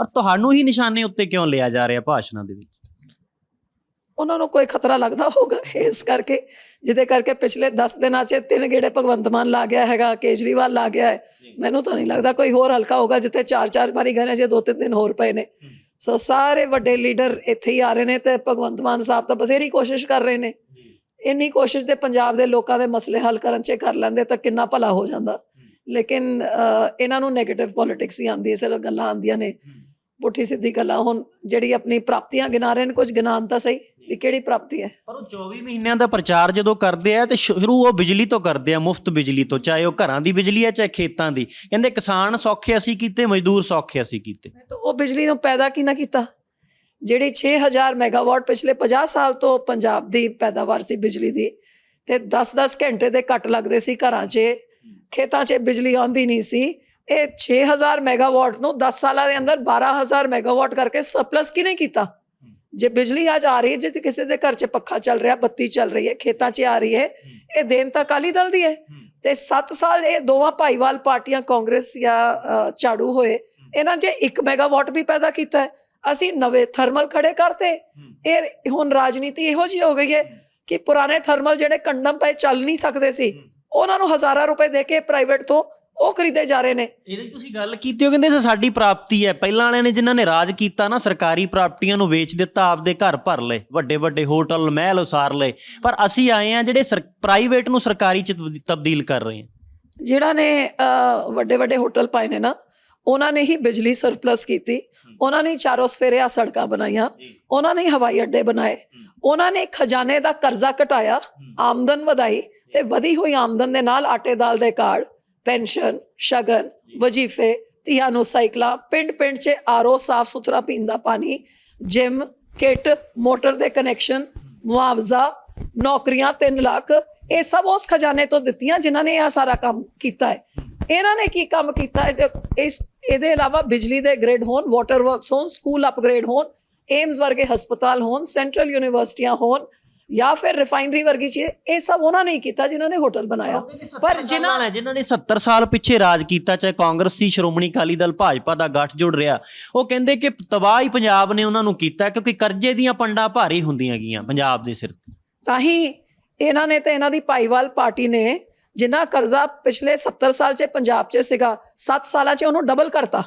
ਔਰ ਤੁਹਾਨੂੰ ਹੀ ਨਿਸ਼ਾਨੇ ਉੱਤੇ ਕਿਉਂ ਲਿਆ ਜਾ ਰਿਹਾ ਭਾਸ਼ਣਾਂ ਦੇ ਵਿੱਚ? ਉਹਨਾਂ ਨੂੰ ਕੋਈ ਖਤਰਾ ਲੱਗਦਾ ਹੋਊਗਾ ਇਸ ਕਰਕੇ ਜਿਹਦੇ ਕਰਕੇ ਪਿਛਲੇ 10 ਦਿਨਾਂ 'ਚ ਤਿੰਨ ਗੇੜੇ ਭਗਵੰਤ ਮਾਨ ਲਾ ਗਿਆ ਹੈਗਾ ਕੇਜਰੀਵਾਲ ਲਾ ਗਿਆ ਹੈ। ਮੈਨੂੰ ਤਾਂ ਨਹੀਂ ਲੱਗਦਾ ਕੋਈ ਹੋਰ ਹਲਕਾ ਹੋਊਗਾ ਜਿੱਥੇ ਚਾਰ ਚਾਰ ਵਾਰੀ ਗਏ ਨੇ ਜੇ ਦੋ ਤਿੰਨ ਦਿਨ ਹੋਰ ਪਏ ਨੇ। ਸੋ ਸਾਰੇ ਵੱਡੇ ਲੀਡਰ ਇੱਥੇ ਹੀ ਆ ਰਹੇ ਨੇ ਤੇ ਭਗਵੰਤ ਮਾਨ ਸਾਹਿਬ ਤਾਂ ਬਥੇਰੀ ਕੋਸ਼ਿਸ਼ ਕਰ ਰਹੇ ਨੇ। ਇੰਨੀ ਕੋਸ਼ਿਸ਼ ਤੇ ਪੰਜਾਬ ਦੇ ਲੋਕਾਂ ਦੇ ਮਸਲੇ ਹੱਲ ਕਰਨ 'ਚ ਕਰ ਲੈਂਦੇ ਤਾਂ ਕਿੰਨਾ ਭਲਾ ਹੋ ਜਾਂਦਾ। ਲੇਕਿਨ ਇਹਨਾਂ ਨੂੰ 네ਗੇਟਿਵ ਪੋਲਿਟਿਕਸ ਹੀ ਆਉਂਦੀ ਹੈ ਸਿਰਫ ਗੱਲਾਂ ਆਉਂਦੀਆਂ ਨੇ। ਪੁੱਠੀ ਸਿੱਧੀ ਗੱਲਾਂ ਹੁਣ ਜਿਹੜੀ ਆਪਣੀ ਪ੍ਰਾਪਤੀਆਂ ਗਿਣਾ ਰਹੇ ਨੇ ਕੁਝ ਗਿਣਾਉਣ ਤਾਂ ਸਹੀ ਵੀ ਕਿਹੜੀ ਪ੍ਰਾਪਤੀ ਹੈ? ਪਰ ਉਹ 24 ਮਹੀਨਿਆਂ ਦਾ ਪ੍ਰਚਾਰ ਜਦੋਂ ਕਰਦੇ ਆ ਤੇ ਸ਼ੁਰੂ ਉਹ ਬਿਜਲੀ ਤੋਂ ਕਰਦੇ ਆ ਮੁਫਤ ਬਿਜਲੀ ਤੋਂ ਚਾਹੇ ਉਹ ਘਰਾਂ ਦੀ ਬਿਜਲੀ ਹੈ ਚਾਹੇ ਖੇਤਾਂ ਦੀ। ਕਹਿੰਦੇ ਕਿਸਾਨ ਸੌਖੇ ਅਸੀਂ ਕੀਤੇ ਮਜ਼ਦੂਰ ਸੌਖੇ ਅਸੀਂ ਕੀਤੇ। ਤਾਂ ਉਹ ਬਿਜਲੀ ਨੂੰ ਪੈਦਾ ਕਿਹਨਾਂ ਕੀਤਾ? ਜਿਹੜੀ 6000 ਮੈਗਾਵਾਟ ਪਿਛਲੇ 50 ਸਾਲ ਤੋਂ ਪੰਜਾਬ ਦੀ ਪੈਦਾਵਾਰ ਸੀ ਬਿਜਲੀ ਦੀ ਤੇ 10-10 ਘੰਟੇ ਦੇ ਕੱਟ ਲੱਗਦੇ ਸੀ ਘਰਾਂ 'ਚ ਖੇਤਾਂ 'ਚ ਬਿਜਲੀ ਆਉਂਦੀ ਨਹੀਂ ਸੀ ਇਹ 6000 ਮੈਗਾਵਾਟ ਨੂੰ 10 ਸਾਲਾਂ ਦੇ ਅੰਦਰ 12000 ਮੈਗਾਵਾਟ ਕਰਕੇ ਸਰਪਲਸ ਕਿਨੇ ਕੀਤਾ? ਜੇ ਬਿਜਲੀ ਅੱਜ ਆ ਰਹੀ ਹੈ ਜੇ ਕਿਸੇ ਦੇ ਘਰ 'ਚ ਪੱਖਾ ਚੱਲ ਰਿਹਾ ਬੱਤੀ ਚੱਲ ਰਹੀ ਹੈ ਖੇਤਾਂ 'ਚ ਆ ਰਹੀ ਹੈ ਇਹ ਦੇਣ ਤਾਂ ਅਕਾਲੀ ਦਲ ਦੀ ਹੈ। ਤੇ 7 ਸਾਲ ਇਹ ਦੋਵਾਂ ਭਾਈਵਾਲ ਪਾਰਟੀਆਂ ਕਾਂਗਰਸ ਜਾਂ ਝਾੜੂ ਹੋਏ ਇਹਨਾਂ 'ਚ 1 ਮੈਗਾਵਾਟ ਵੀ ਪੈਦਾ ਕੀਤਾ ਹੈ। ਅਸੀਂ ਨਵੇਂ ਥਰਮਲ ਖੜੇ ਕਰਤੇ ਇਹ ਹੁਣ ਰਾਜਨੀਤੀ ਇਹੋ ਜਿਹੀ ਹੋ ਗਈ ਹੈ ਕਿ ਪੁਰਾਣੇ ਥਰਮਲ ਜਿਹੜੇ ਕੰਡਮ ਪਏ ਚੱਲ ਨਹੀਂ ਸਕਦੇ ਸੀ ਉਹਨਾਂ ਨੂੰ ਹਜ਼ਾਰਾਂ ਰੁਪਏ ਦੇ ਕੇ ਪ੍ਰਾਈਵੇਟ ਤੋਂ ਉਹ ਖਰੀਦੇ ਜਾ ਰਹੇ ਨੇ। ਇਹਦੀ ਤੁਸੀਂ ਗੱਲ ਕੀਤੀ ਉਹ ਕਹਿੰਦੇ ਇਹ ਸਾਡੀ ਪ੍ਰਾਪਤੀ ਹੈ। ਪਹਿਲਾਂ ਵਾਲਿਆਂ ਨੇ ਜਿਨ੍ਹਾਂ ਨੇ ਰਾਜ ਕੀਤਾ ਨਾ ਸਰਕਾਰੀ ਪ੍ਰਾਪਤੀਆਂ ਨੂੰ ਵੇਚ ਦਿੱਤਾ ਆਪਦੇ ਘਰ ਭਰ ਲਏ। ਵੱਡੇ ਵੱਡੇ ਹੋਟਲ ਮਹਿਲ ਉਸਾਰ ਲਏ। ਪਰ ਅਸੀਂ ਆਏ ਆ ਜਿਹੜੇ ਪ੍ਰਾਈਵੇਟ ਨੂੰ ਸਰਕਾਰੀ ਚ ਤਬਦੀ- ਤਬਦੀਲ ਕਰ ਰਹੇ ਹਾਂ। ਜਿਹੜਾ ਨੇ ਵੱਡੇ ਵੱਡੇ ਹੋਟਲ ਪਾਏ ਨੇ ਨਾ ਉਹਨਾਂ ਨੇ ਹੀ ਬਿਜਲੀ ਸਰਪਲਸ ਕੀਤੀ। ਉਹਨਾਂ ਨੇ ਹੀ ਚਾਰੋਂ ਸਵੇਰੇ ਆ ਸੜਕਾਂ ਬਣਾਈਆਂ। ਉਹਨਾਂ ਨੇ ਹੀ ਹਵਾਈ ਅੱਡੇ ਬਣਾਏ। ਉਹਨਾਂ ਨੇ ਖਜ਼ਾਨੇ ਦਾ ਕਰਜ਼ਾ ਘਟਾਇਆ ਆਮਦਨ ਵਧਾਈ ਤੇ ਵਧੀ ਹੋਈ ਆਮਦਨ ਦੇ ਨਾਲ ਆਟੇ ਦਾਲ ਦੇ ਕਾਰਡ। ਪੈਨਸ਼ਨ, ਸ਼ਗਨ, ਵਜੀਫੇ ਧੀਆਂ ਨੂੰ ਸਾਈਕਲਾਂ ਪਿੰਡ ਪਿੰਡ 'ਚ ਆਰਓ ਸਾਫ਼ ਸੁਥਰਾ ਪੀਣ ਦਾ ਪਾਣੀ, ਜਿਮ, ਕਿੱਟ, ਮੋਟਰ ਦੇ ਕਨੈਕਸ਼ਨ, ਮੁਆਵਜ਼ਾ, ਨੌਕਰੀਆਂ 3 ਲੱਖ। ਇਹ ਸਭ ਉਸ ਖਜ਼ਾਨੇ ਤੋਂ ਦਿੱਤੀਆਂ ਜਿਨ੍ਹਾਂ ਨੇ ਇਹ ਸਾਰਾ ਕੰਮ ਕੀਤਾ ਹੈ। ਇਹਨਾਂ ਨੇ ਕੀ ਕੰਮ ਕੀਤਾ ਹੈ? ਇਸ, ਇਹਦੇ ਇਲਾਵਾ ਬਿਜਲੀ ਦੇ ਗ੍ਰਿਡ ਹੋਣ, ਵਾਟਰ ਵਰਕਸ ਹੋਣ, ਸਕੂਲ ਅਪਗ੍ਰੇਡ ਹੋਣ ਏਮਸ ਵਰਗੇ ਹਸਪਤਾਲ ਹੋਣ, ਸੈਂਟਰਲ ਯੂਨੀਵਰਸਿਟੀਆਂ ਹੋਣ ਜਾਂ ਫਿਰ ਰਿਫਾਈਨਰੀ ਵਰਗੀ ਚੀਜ਼ ਇਹ ਸਭ ਉਹਨਾਂ ਨੇ ਹੀ ਕੀਤਾ ਜਿਨ੍ਹਾਂ ਨੇ ਹੋਟਲ ਬਣਾਇਆ। ਪਰ ਜਿਨ੍ਹਾਂ ਨੇ ਜਿਨ੍ਹਾਂ ਨੇ 70 ਸਾਲ ਪਿੱਛੇ ਰਾਜ ਕੀਤਾ ਚਾਹੇ ਕਾਂਗਰਸ ਸੀ ਸ਼੍ਰੋਮਣੀ ਅਕਾਲੀ ਦਲ ਭਾਜਪਾ ਦਾ ਗੱਠਜੋੜ ਰਿਹਾ। ਉਹ ਕਹਿੰਦੇ ਕਿ ਤਬਾਹ ਹੀ ਪੰਜਾਬ ਨੇ ਉਹਨਾਂ ਨੂੰ ਕੀਤਾ ਕਿਉਂਕਿ ਕਰਜ਼ੇ ਦੀਆਂ ਪੰਡਾਂ ਭਾਰੀ ਹੁੰਦੀਆਂ ਗਈਆਂ ਪੰਜਾਬ ਦੇ ਸਿਰ ਤੇ। ਤਾਂ ਹੀ ਇਹਨਾਂ ਨੇ ਤੇ ਇਹਨਾਂ ਦੀ ਭਾਈਵਾਲ ਪਾਰਟੀ ਨੇ ਜਿੰਨਾ ਕਰਜ਼ਾ ਪਿਛਲੇ 70 ਸਾਲ 'ਚ ਪੰਜਾਬ 'ਚ ਸੀਗਾ 7 ਸਾਲਾਂ 'ਚ ਉਹਨੂੰ ਡਬਲ ਕਰਤਾ।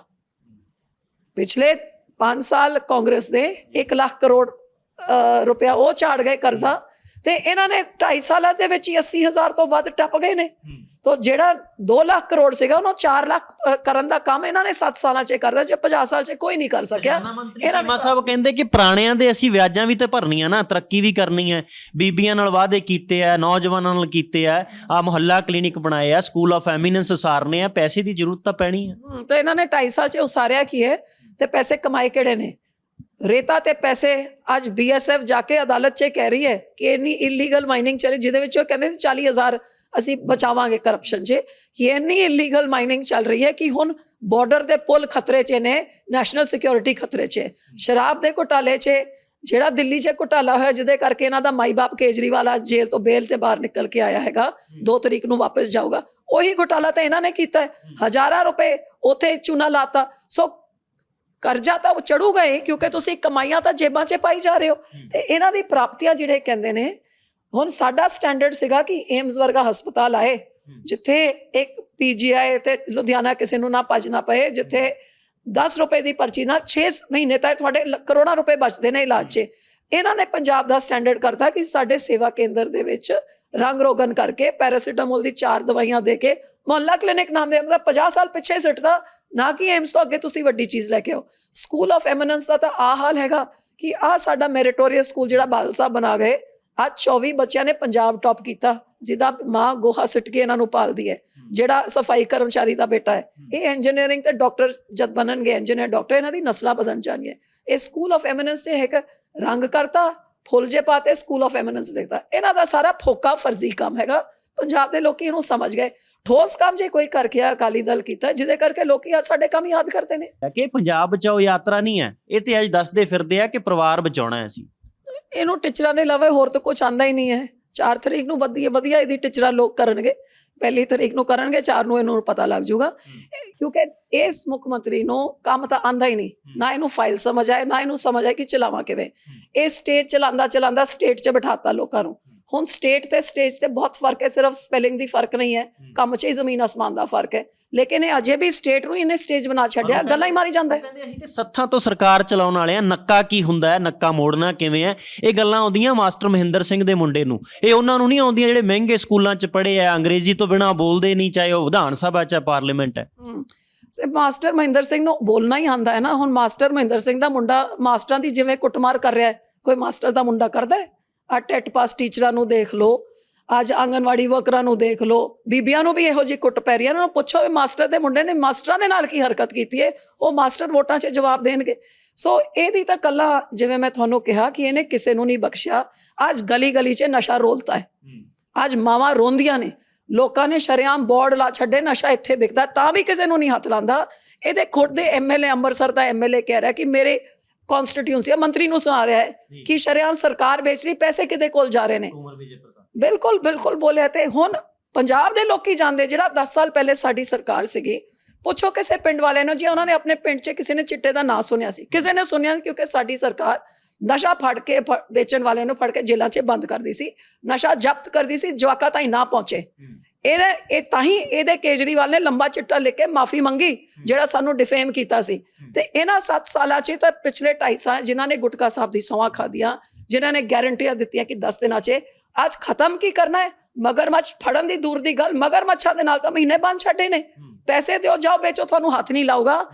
ਪਿਛਲੇ 5 ਸਾਲ ਕਾਂਗਰਸ ਦੇ 1 ਲੱਖ ਕਰੋੜ ਅ, ਰੁਪਇਆ ਉਹ ਝਾੜ ਗਏ ਕਰਜ਼ਾ। ਤੇ ਇਹਨਾਂ ਨੇ 2.5 ਸਾਲਾਂ ਦੇ ਵਿੱਚ ਹੀ 80000 ਤੋਂ ਵੱਧ ਟੱਪ ਗਏ ਨੇ। ਤੋ ਜਿਹੜਾ 2 ਲੱਖ ਕਰੋੜ ਸੀਗਾ ਉਹਨੂੰ 4 ਲੱਖ ਕਰਨ ਦਾ ਕੰਮ ਇਹਨਾਂ ਨੇ 7 ਸਾਲਾਂ 'ਚ ਕਰਦਾ ਜੇ 50 ਸਾਲ 'ਚ ਕੋਈ ਨਹੀਂ ਕਰ ਸਕਿਆ। ਮੰਤਰੀ ਚੀਮਾ ਸਾਹਿਬ ਕਹਿੰਦੇ ਕਿ ਪੁਰਾਣਿਆਂ ਦੇ ਅਸੀਂ ਵਿਆਜਾਂ ਵੀ ਤੇ ਭਰਨੀਆਂ ਨਾ ਤਰੱਕੀ ਵੀ ਕਰਨੀ ਹੈ। ਬੀਬੀਆਂ ਨਾਲ ਵਾਅਦੇ ਕੀਤੇ ਆ ਨੌਜਵਾਨਾਂ ਨਾਲ ਕੀਤੇ ਆ ਆ ਮੁਹੱਲਾ ਕਲੀਨਿਕ ਬਣਾਏ ਆ ਸਕੂਲ ਆਫ ਐਮੀਨੈਂਸ ਉਸਾਰਨੇ ਆ ਪੈਸੇ ਦੀ ਜ਼ਰੂਰਤ ਤਾਂ ਪੈਣੀ ਹੈ ਤੇ ਇਹਨਾਂ ਨੇ 2.5 ਸਾਲ 'ਚ ਉਸਾਰਿਆ ਕੀ ਹੈ? ਤੇ ਪੈਸੇ ਕਮਾਏ ਕਿਹੜੇ ਨੇ? ਰੇਤਾ ਤੇ ਪੈਸੇ ਅੱਜ ਬੀਐਸਐਫ ਜਾ ਕੇ ਅਦਾਲਤ 'ਚ ਕਹਿ ਰਹੀ ਹੈ ਕਿ ਇੰਨੀ ਇਲੀਗਲ ਮਾਈਨਿੰਗ ਚੱਲੀ ਜਿਹਦੇ ਵਿੱਚ ਉਹ ਕਹਿੰਦੇ ਸੀ 40000 ਅਸੀਂ ਬਚਾਵਾਂਗੇ ਕਰਪਸ਼ਨ 'ਚ। ਕਿ ਇੰਨੀ ਇਲੀਗਲ ਮਾਈਨਿੰਗ ਚੱਲ ਰਹੀ ਹੈ ਕਿ ਹੁਣ ਬਾਰਡਰ ਦੇ ਪੁਲ ਖਤਰੇ 'ਚ ਨੇ ਨੈਸ਼ਨਲ ਸਿਕਿਉਰਿਟੀ ਖਤਰੇ 'ਚ। ਸ਼ਰਾਬ ਦੇ ਘੁਟਾਲੇ 'ਚ ਜਿਹੜਾ ਦਿੱਲੀ 'ਚ ਘੁਟਾਲਾ ਹੋਇਆ ਜਿਹਦੇ ਕਰਕੇ ਇਹਨਾਂ ਦਾ ਮਾਈ-ਬਾਪ ਕੇਜਰੀਵਾਲ ਆ ਜੇਲ੍ਹ ਤੋਂ ਬੇਲ ਤੇ ਬਾਹਰ ਨਿਕਲ ਕੇ ਆਇਆ ਹੈਗਾ 2 ਤਰੀਕ ਨੂੰ ਵਾਪਸ ਜਾਊਗਾ। ਉਹੀ ਘੁਟਾਲਾ ਤਾਂ ਇਹਨਾਂ ਨੇ ਕੀਤਾ ਹਜ਼ਾਰਾਂ ਰੁਪਏ ਉਥੇ ਚੂਨਾ ਲਾਤਾ। ਸੋ ਕਰਜ਼ਾ ਤਾਂ ਚੜੂਗਾ ਹੀ ਕਿਉਂਕਿ ਤੁਸੀਂ ਕਮਾਈਆਂ ਤਾਂ ਜੇਬਾਂ 'ਚ ਪਾਈ ਜਾ ਰਹੇ ਹੋ। ਤੇ ਇਹਨਾਂ ਦੀ ਪ੍ਰਾਪਤੀਆਂ ਜਿਹੜੇ ਕਹਿੰਦੇ ਨੇ ਹੁਣ ਸਾਡਾ ਸਟੈਂਡਰਡ ਸੀਗਾ ਕਿ ਏਮਸ ਵਰਗਾ ਹਸਪਤਾਲ ਆਏ ਜਿੱਥੇ ਇੱਕ ਪੀਜੀਆਈ ਤੇ ਲੁਧਿਆਣਾ ਕਿਸੇ ਨੂੰ ਨਾ ਭੱਜਣਾ ਪਏ ਜਿੱਥੇ 10 ਰੁਪਏ ਦੀ ਪਰਚੀ ਨਾਲ 6 ਮਹੀਨੇ ਤੱਕ ਤੁਹਾਡੇ ਕਰੋੜਾਂ ਰੁਪਏ ਬਚਦੇ ਨੇ ਇਲਾਜ 'ਚ। ਇਹਨਾਂ ਨੇ ਪੰਜਾਬ ਦਾ ਸਟੈਂਡਰਡ ਕਰਤਾ ਕਿ ਸਾਡੇ ਸੇਵਾ ਕੇਂਦਰ ਦੇ ਵਿੱਚ ਰੰਗ ਰੋਗਨ ਕਰਕੇ ਪੈਰਾਸੀਟਾਮੋਲ ਦੀ ਚਾਰ ਦਵਾਈਆਂ ਦੇ ਕੇ ਮੁਹੱਲਾ ਕਲੀਨਿਕ ਨਾਮ ਦੇ ਮਤਲਬ 50 ਸਾਲ ਪਿੱਛੇ ਸਿੱਟਦਾ ਨਾ ਕਿ ਏਮਸ ਤੋਂ ਅੱਗੇ ਤੁਸੀਂ ਵੱਡੀ ਚੀਜ਼ ਲੈ ਕੇ ਆਓ। ਸਕੂਲ ਆਫ ਐਮੀਨੈਂਸ ਦਾ ਤਾਂ ਆ ਹਾਲ ਹੈਗਾ ਕਿ ਆ ਸਾਡਾ ਮੈਰਿਟੋਰੀਅਸ ਸਕੂਲ ਜਿਹੜਾ ਬਾਦਲ ਸਾਹਿਬ ਬਣਾ ਗਏ ਅੱਜ 24 ਬੱਚਿਆਂ ਨੇ ਪੰਜਾਬ ਟੌਪ ਕੀਤਾ ਜਿਹਦਾ ਮਾਂ ਗੋਹਾ ਸਿੱਟ ਕੇ ਇਹਨਾਂ ਨੂੰ ਪਾਲਦੀ ਹੈ ਜਿਹੜਾ ਸਫ਼ਾਈ ਕਰਮਚਾਰੀ ਦਾ ਬੇਟਾ ਹੈ। ਇਹ ਇੰਜੀਨੀਅਰਿੰਗ ਤੇ ਡਾਕਟਰ ਜਦ ਬਣਨਗੇ ਇੰਜੀਨੀਅਰ ਡਾਕਟਰ ਇਹਨਾਂ ਦੀ ਨਸਲਾਂ ਬਦਲ ਜਾਣਗੀਆਂ। ਇਹ ਸਕੂਲ ਆਫ ਐਮੀਨੈਂਸ ਤੇ ਹੈਗਾ ਰੰਗ ਕਰਤਾ ਫੁੱਲ ਜੇ ਪਾਤੇ ਸਕੂਲ ਆਫ ਐਮੀਨੈਂਸ ਲਿਖਤਾ। ਇਹਨਾਂ ਦਾ ਸਾਰਾ ਫੋਕਾ ਫਰਜ਼ੀ ਕੰਮ ਹੈਗਾ। ਪੰਜਾਬ ਦੇ ਲੋਕੀ ਇਹਨੂੰ ਸਮਝ ਗਏ। ਠੋਸ ਕੰਮ ਜੇ ਕੋਈ ਕਰਕੇ ਅਕਾਲੀ ਦਲ ਕੀਤਾ ਜਿਹਦੇ ਕਰਕੇ ਲੋਕੀ ਸਾਡੇ ਕੰਮ ਯਾਦ ਕਰਦੇ ਨੇ। ਕਿ ਪੰਜਾਬ ਬਚਾਓ ਯਾਤਰਾ ਨਹੀਂ ਹੈ। ਇਹ ਤੇ ਅੱਜ ਦੱਸਦੇ ਫਿਰਦੇ ਆ ਕਿ ਪਰਿਵਾਰ ਬਚਾਉਣਾ ਹੈ ਅਸੀਂ। ਇਹਨੂੰ ਟੀਚਰਾਂ ਦੇ ਇਲਾਵਾ ਹੋਰ ਤਾਂ ਕੁਝ ਆਂਦਾ ਹੀ ਨਹੀਂ ਹੈ। 4 ਤਰੀਕ ਨੂੰ ਵਧੀਆ ਵਧੀਆ ਇਹਦੀ ਟੀਚਰਾਂ ਲੋਕ ਕਰਨਗੇ। ਪਹਿਲੀ ਤਰੀਕ ਨੂੰ ਕਰਨਗੇ ਚਾਰ ਨੂੰ ਇਹਨੂੰ ਪਤਾ ਲੱਗ ਜਾਊਗਾ। ਕਿਉਂਕਿ ਇਸ ਮੁੱਖ ਮੰਤਰੀ ਨੂੰ ਕੰਮ ਤਾਂ ਆਂਦਾ ਹੀ ਨਹੀਂ। ਨਾ ਇਹਨੂੰ ਫਾਈਲ ਸਮਝ ਆਏ ਨਾ ਇਹਨੂੰ ਸਮਝ ਆਏ ਕਿ ਚਲਾਵਾਂ ਕਿਵੇਂ। ਇਹ ਸਟੇਜ ਚਲਾਉਂਦਾ ਚਲਾਉਂਦਾ ਸਟੇਟ 'ਚ ਬਿਠਾਤਾ ਲੋਕਾਂ ਨੂੰ। ਹੁਣ ਸਟੇਟ ਤੇ ਸਟੇਜ ਤੇ ਬਹੁਤ ਫ਼ਰਕ ਹੈ ਸਿਰਫ ਸਪੈਲਿੰਗ ਦੀ ਫ਼ਰਕ ਨਹੀਂ ਹੈ। ਕੰਮ 'ਚ ਹੀ ਜ਼ਮੀਨ ਅਸਮਾਨ ਦਾ ਫ਼ਰਕ ਹੈ। ਲੇਕਿਨ ਇਹ ਅਜੇ ਵੀ ਸਟੇਟ ਨੂੰ ਇਹਨੇ ਸਟੇਜ ਬਣਾ ਛੱਡਿਆ ਗੱਲਾਂ ਹੀ ਮਾਰੀ ਜਾਂਦਾ ਹੈ। ਕਹਿੰਦੇ ਅਸੀਂ ਤੇ ਸੱਥਾਂ ਤੋਂ ਸਰਕਾਰ ਚਲਾਉਣ ਵਾਲੇ ਆ ਨੱਕਾ ਕੀ ਹੁੰਦਾ ਹੈ ਨੱਕਾ ਮੋੜਨਾ ਕਿਵੇਂ ਹੈ? ਇਹ ਗੱਲਾਂ ਆਉਂਦੀਆਂ ਮਾਸਟਰ ਮਹਿੰਦਰ ਸਿੰਘ ਦੇ ਮੁੰਡੇ ਨੂੰ। ਇਹ ਉਹਨਾਂ ਨੂੰ ਨਹੀਂ ਆਉਂਦੀਆਂ ਜਿਹੜੇ ਮਹਿੰਗੇ ਸਕੂਲਾਂ 'ਚ ਪੜ੍ਹੇ ਆ ਅੰਗਰੇਜ਼ੀ ਤੋਂ ਬਿਨਾ ਬੋਲਦੇ ਨਹੀਂ ਚਾਹੇ ਉਹ ਵਿਧਾਨ ਸਭਾ 'ਚ ਪਾਰਲੀਮੈਂਟ ਹੈ। ਸੇ ਮਾਸਟਰ ਮਹਿੰਦਰ ਸਿੰਘ ਨੂੰ ਬੋਲਣਾ ਹੀ ਆਂਦਾ ਹੈ ਨਾ। ਹੁਣ ਮਾਸਟਰ ਮਹਿੰਦਰ ਸਿੰਘ ਦਾ ਮੁੰਡਾ ਮਾਸਟਰਾਂ ਦੀ ਜਿਵੇਂ ਕੁੱਟਮਾਰ ਕਰ ਰਿਹਾ ਹੈ ਕੋਈ ਮਾਸਟਰ ਦਾ ਮੁੰਡਾ ਕਰਦਾ ਹੈ? ਆ ਟੈਟ ਪਾਸ ਟੀਚਰਾਂ ਨੂੰ ਦੇਖ ਲਓ ਅੱਜ ਆਂਗਨਵਾੜੀ ਵਰਕਰਾਂ ਨੂੰ ਦੇਖ ਲਓ ਬੀਬੀਆਂ ਨੂੰ ਵੀ ਇਹੋ ਜਿਹੀ ਕੁੱਟ ਪੈ ਰਹੀ ਹੈ। ਨਾ ਪੁੱਛੋ ਵੀ ਮਾਸਟਰ ਦੇ ਮੁੰਡੇ ਨੇ ਮਾਸਟਰਾਂ ਦੇ ਨਾਲ ਕੀ ਹਰਕਤ ਕੀਤੀ ਹੈ? ਉਹ ਮਾਸਟਰ ਵੋਟਾਂ 'ਚ ਜਵਾਬ ਦੇਣਗੇ। ਸੋ ਇਹਦੀ ਤਾਂ ਕੱਲਾ ਜਿਵੇਂ ਮੈਂ ਤੁਹਾਨੂੰ ਕਿਹਾ ਕਿ ਇਹਨੇ ਕਿਸੇ ਨੂੰ ਨਹੀਂ ਬਖਸ਼ਿਆ। ਅੱਜ ਗਲੀ ਗਲੀ 'ਚ ਨਸ਼ਾ ਰੋਲਤਾ ਹੈ। ਅੱਜ ਮਾਵਾਂ ਰੋਂਦੀਆਂ ਨੇ। ਲੋਕਾਂ ਨੇ ਸ਼ਰੇਆਮ ਬੋਰਡ ਲਾ ਛੱਡੇ ਨਸ਼ਾ ਇੱਥੇ ਵਿਕਦਾ ਤਾਂ ਵੀ ਕਿਸੇ ਨੂੰ ਨਹੀਂ ਹੱਥ ਲਾਂਦਾ ਇਹਦੇ ਖੁਦ ਦੇ ਐਮਐਲਏ ਅੰਮ੍ਰਿਤਸਰ ਦਾ ਐਮਐਲਏ ਕਹਿ ਰਿਹਾ ਕਿ ਮੇਰੇ ਕਨਸਟੀਟਿਊਂਸੀ ਮੰਤਰੀ ਨੂੰ ਸੁਣਾ ਰਿਹਾ ਹੈ ਕਿ ਸ਼ਰੇਆਮ ਸਰਕਾਰ ਵੇਚ ਰਹੀ ਪੈਸੇ ਕਿਹਦੇ ਕੋਲ ਜਾ ਰਹੇ ਨੇ? ਬਿਲਕੁਲ ਬਿਲਕੁਲ ਬੋਲਿਆ ਤੇ ਹੁਣ ਪੰਜਾਬ ਦੇ ਲੋਕੀ ਜਾਣਦੇ ਜਿਹੜਾ 10 ਸਾਲ ਪਹਿਲੇ ਸਾਡੀ ਸਰਕਾਰ ਸੀਗੀ ਪੁੱਛੋ ਕਿਸੇ ਪਿੰਡ ਵਾਲੇ ਨੂੰ ਜੀ ਉਹਨਾਂ ਨੇ ਆਪਣੇ ਪਿੰਡ 'ਚ ਕਿਸੇ ਨੇ ਚਿੱਟੇ ਦਾ ਨਾਂ ਸੁਣਿਆ ਸੀ। ਕਿਸੇ ਨੇ ਸੁਣਿਆ ਕਿਉਂਕਿ ਸਾਡੀ ਸਰਕਾਰ ਨਸ਼ਾ ਫੜ ਕੇ ਵੇਚਣ ਵਾਲਿਆਂ ਨੂੰ ਫੜ ਕੇ ਜੇਲ੍ਹਾਂ 'ਚ ਬੰਦ ਕਰਦੀ ਸੀ ਨਸ਼ਾ ਜ਼ਬਤ ਕਰਦੀ ਸੀ ਜਵਾਕਾਂ ਤਾਈਂ ਨਾ ਪਹੁੰਚੇ। ਇਹਨੇ ਇਹ ਤਾਂ ਹੀ ਇਹਦੇ ਕੇਜਰੀਵਾਲ ਨੇ ਲੰਬਾ ਚਿੱਟਾ ਲਿਖ ਕੇ ਮਾਫੀ ਮੰਗੀ ਜਿਹੜਾ ਸਾਨੂੰ ਡਿਫੇਮ ਕੀਤਾ ਸੀ। ਤੇ ਇਹਨਾਂ 7 ਸਾਲਾਂ 'ਚ ਤਾਂ ਪਿਛਲੇ 2.5 ਸਾਲ ਜਿਨ੍ਹਾਂ ਨੇ ਗੁਟਕਾ ਸਾਹਿਬ ਦੀ ਸੌਂਹਾਂ ਖਾਧੀਆਂ ਜਿਨ੍ਹਾਂ ਨੇ ਗਾਰੰਟੀਆਂ ਦਿੱਤੀਆਂ ਕਿ 10 ਦਿਨਾਂ 'ਚ ਅੱਜ ਖਤਮ ਕੀ ਕਰਨਾ ਹੈ? ਮਗਰਮੱਛ ਫੜਨ ਦੀ ਦੂਰ ਦੀ ਗੱਲ ਮਗਰਮੱਛਾਂ ਦੇ ਨਾਲ ਤਾਂ ਮਹੀਨੇ ਬੰਦ ਛੱਡੇ ਨੇ। ਪੈਸੇ ਦਿਓ ਜਾਓ ਵੇਚੋ ਤੁਹਾਨੂੰ ਹੱਥ ਨਹੀਂ ਲਾਊਗਾ।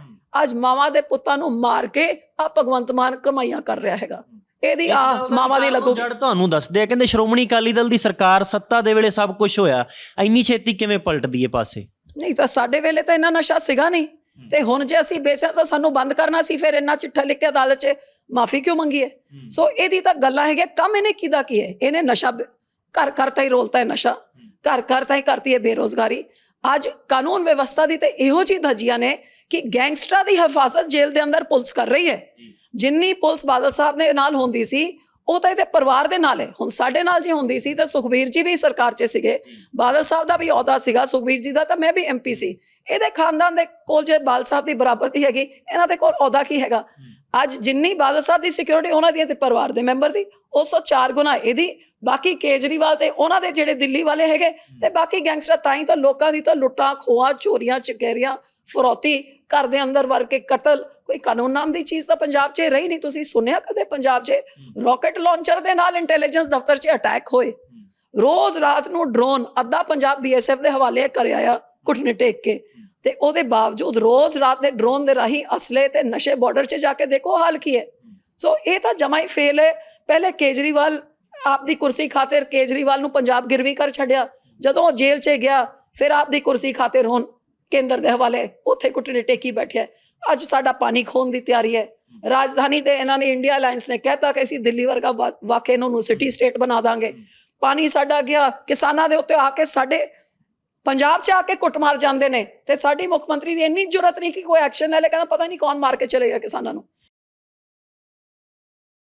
ਅੱਜ ਮਾਵਾਂ ਦੇ ਪੁੱਤਾਂ ਨੂੰ ਮਾਰ ਕੇ ਆ ਭਗਵੰਤ ਮਾਨ ਕਮਾਈਆਂ ਕਰ ਰਿਹਾ ਹੈਗਾ। ਇਹਦੀ ਆ ਮਾਵਾਂ ਦੀ ਲੱਗੂ। ਜੜ ਤੁਹਾਨੂੰ ਦੱਸਦੇ ਆ ਕਹਿੰਦੇ ਸ਼੍ਰੋਮਣੀ ਅਕਾਲੀ ਦਲ ਦੀ ਸਰਕਾਰ ਸੱਤਾ ਦੇ ਵੇਲੇ ਸਭ ਕੁਝ ਹੋਇਆ। ਇੰਨੀ ਛੇਤੀ ਕਿਵੇਂ ਪਲਟਦੀ ਏ ਪਾਸੇ? ਨਹੀਂ ਤਾਂ ਸਾਡੇ ਵੇਲੇ ਤਾਂ ਇੰਨਾ ਨਸ਼ਾ ਸੀਗਾ ਨਹੀਂ। ਤੇ ਹੁਣ ਜੇ ਅਸੀਂ ਵੇਚਿਆ ਤਾਂ ਸਾਨੂੰ ਬੰਦ ਕਰਨਾ ਸੀ ਫਿਰ ਇੰਨਾ ਚਿੱਠਾ ਲਿਖ ਕੇ ਅਦਾਲਤ 'ਚ ਮਾਫੀ ਕਿਉਂ ਮੰਗੀ ਹੈ। ਸੋ ਇਹਦੀ ਤਾਂ ਗੱਲਾਂ ਹੈਗੀਆਂ ਕੰਮ ਇਹਨੇ ਕਿਦਾ ਕੀ ਹੈ ਇਹਨੇ ਨਸ਼ਾ ਘਰ ਘਰ ਤਾਂ ਹੀ ਰੋਲਤਾ ਹੈ ਨਸ਼ਾ। ਘਰ ਘਰ ਤਾਂ ਹੀ ਕਰਤੀ ਹੈ ਬੇਰੋਜ਼ਗਾਰੀ। ਅੱਜ ਕਾਨੂੰਨ ਵਿਵਸਥਾ ਦੀ ਤੇ ਇਹੋ ਜਿਹੀ ਧੱਜੀਆਂ ਨੇ ਕਿ ਗੈਂਗਸਟਰਾਂ ਦੀ ਹਿਫਾਜ਼ਤ ਜੇਲ੍ਹ ਦੇ ਅੰਦਰ ਪੁਲਿਸ ਕਰ ਰਹੀ ਹੈ। ਜਿੰਨੀ ਪੁਲਿਸ ਬਾਦਲ ਸਾਹਿਬ ਦੇ ਨਾਲ ਹੁੰਦੀ ਸੀ, ਉਹ ਤਾਂ ਇਹਦੇ ਪਰਿਵਾਰ ਦੇ ਨਾਲ ਹੈ। ਹੁਣ ਸਾਡੇ ਨਾਲ ਜੇ ਹੁੰਦੀ ਸੀ ਤਾਂ ਸੁਖਬੀਰ ਜੀ ਵੀ ਸਰਕਾਰ 'ਚ ਸੀਗੇ। ਬਾਦਲ ਸਾਹਿਬ ਦਾ ਵੀ ਅਹੁਦਾ ਸੀਗਾ, ਸੁਖਬੀਰ ਜੀ ਦਾ ਤਾਂ ਮੈਂ ਵੀ ਐਮਪੀ ਸੀ। ਇਹਦੇ ਖਾਨਦਾਨ ਦੇ ਕੋਲ ਜੇ ਬਾਦਲ ਸਾਹਿਬ ਦੀ ਬਰਾਬਰਤੀ ਹੈਗੀ, ਇਹਨਾਂ ਦੇ ਕੋਲ ਅਹੁਦਾ ਕੀ ਹੈਗਾ? ਅੱਜ ਜਿੰਨੀ ਬਾਦਲ ਸਾਹਿਬ ਦੀ ਸਿਕਿਉਰਿਟੀ ਉਹਨਾਂ ਦੀ ਤੇ ਪਰਿਵਾਰ ਦੇ ਮੈਂਬਰ ਦੀ ਉਸ ਤੋਂ ਚਾਰ ਗੁਣਾ ਇਹਦੀ। ਬਾਕੀ ਕੇਜਰੀਵਾਲ ਤੇ ਉਹਨਾਂ ਦੇ ਜਿਹੜੇ ਦਿੱਲੀ ਵਾਲੇ ਹੈਗੇ, ਤੇ ਬਾਕੀ ਗੈਂਗਸਟਰ ਤਾਂ ਹੀ ਤਾਂ ਲੋਕਾਂ ਦੀ ਤਾਂ ਲੁੱਟਾਂ ਖੋਆ ਚੋਰੀਆਂ ਚਕੇਰੀਆਂ ਫਰੋਤੀ ਘਰ ਦੇ ਅੰਦਰ ਵਰ ਕੇ ਕਤਲ ਕੋਈ ਕਾਨੂੰਨ ਨਾਮ ਦੀ ਚੀਜ਼ ਤਾਂ ਪੰਜਾਬ 'ਚ ਰਹੀ ਨਹੀਂ। ਤੁਸੀਂ ਸੁਣਿਆ ਕਦੇ ਪੰਜਾਬ 'ਚ ਰਾਕਟ ਲਾਂਚਰ ਦੇ ਨਾਲ ਇੰਟੈਲੀਜੈਂਸ ਦਫ਼ਤਰ 'ਚ ਅਟੈਕ ਹੋਏ? ਰੋਜ਼ ਰਾਤ ਨੂੰ ਡਰੋਨ ਅੱਧਾ ਪੰਜਾਬ ਬੀਐਸਐਫ ਦੇ ਹਵਾਲੇ ਕਰ ਆਇਆ ਘੁਟਨੇ ਟੇਕ ਕੇ। ਤੇ ਉਹਦੇ ਬਾਵਜੂਦ ਰੋਜ਼ ਰਾਤ ਦੇ ਡਰੋਨ ਦੇ ਰਾਹੀਂ ਅਸਲੇ ਤੇ ਨਸ਼ੇ ਬਾਰਡਰ 'ਚ ਜਾ ਕੇ ਦੇਖੋ ਹਾਲ ਕੀ ਹੈ। ਸੋ ਇਹ ਤਾਂ ਜਮਾ ਹੀ ਫੇਲ ਹੈ। ਪਹਿਲੇ ਕੇਜਰੀਵਾਲ ਆਪਦੀ ਕੁਰਸੀ ਖਾਤਰ ਕੇਜਰੀਵਾਲ ਨੂੰ ਪੰਜਾਬ ਗਿਰਵੀ ਕਰ ਛੱਡਿਆ। ਜਦੋਂ ਉਹ ਜੇਲ੍ਹ 'ਚ ਗਿਆ ਫਿਰ ਆਪਦੀ ਕੁਰਸੀ ਖਾਤਰ ਹੁਣ ਕੇਂਦਰ ਦੇ ਹਵਾਲੇ ਉੱਥੇ ਘੁਟਨੇ ਟੇਕੀ ਬੈਠਿਆ ਹੈ। ਅੱਜ ਸਾਡਾ ਪਾਣੀ ਖੋਣ ਦੀ ਤਿਆਰੀ ਹੈ। ਰਾਜਧਾਨੀ ਤੇ ਇਹਨਾਂ ਨੇ ਇੰਡੀਆ ਅਲਾਈਅੰਸ ਨੇ ਕਹਿਤਾ ਕਿ ਅਸੀਂ ਦਿੱਲੀ ਵਰਗਾ ਵਾ- ਵਾਕਈ ਨੂੰ ਸਿਟੀ ਸਟੇਟ ਬਣਾ ਦਾਂਗੇ। ਪਾਣੀ ਸਾਡਾ ਗਿਆ, ਕਿਸਾਨਾਂ ਦੇ ਉੱਤੇ ਆ ਕੇ ਸਾਡੇ ਪੰਜਾਬ 'ਚ ਆ ਕੇ ਕੁੱਟ ਮਾਰ ਜਾਂਦੇ ਨੇ ਤੇ ਸਾਡੀ ਮੁੱਖ ਮੰਤਰੀ ਦੀ ਇੰਨੀ ਜੁਰਤ ਨਹੀਂ ਕਿ ਕੋਈ ਐਕਸ਼ਨ ਲੈ ਲੇ, ਕਹਿੰਦਾ ਪਤਾ ਨਹੀਂ ਕੌਣ ਮਾਰ ਕੇ ਚਲੇ ਗਿਆ ਕਿਸਾਨਾਂ ਨੂੰ।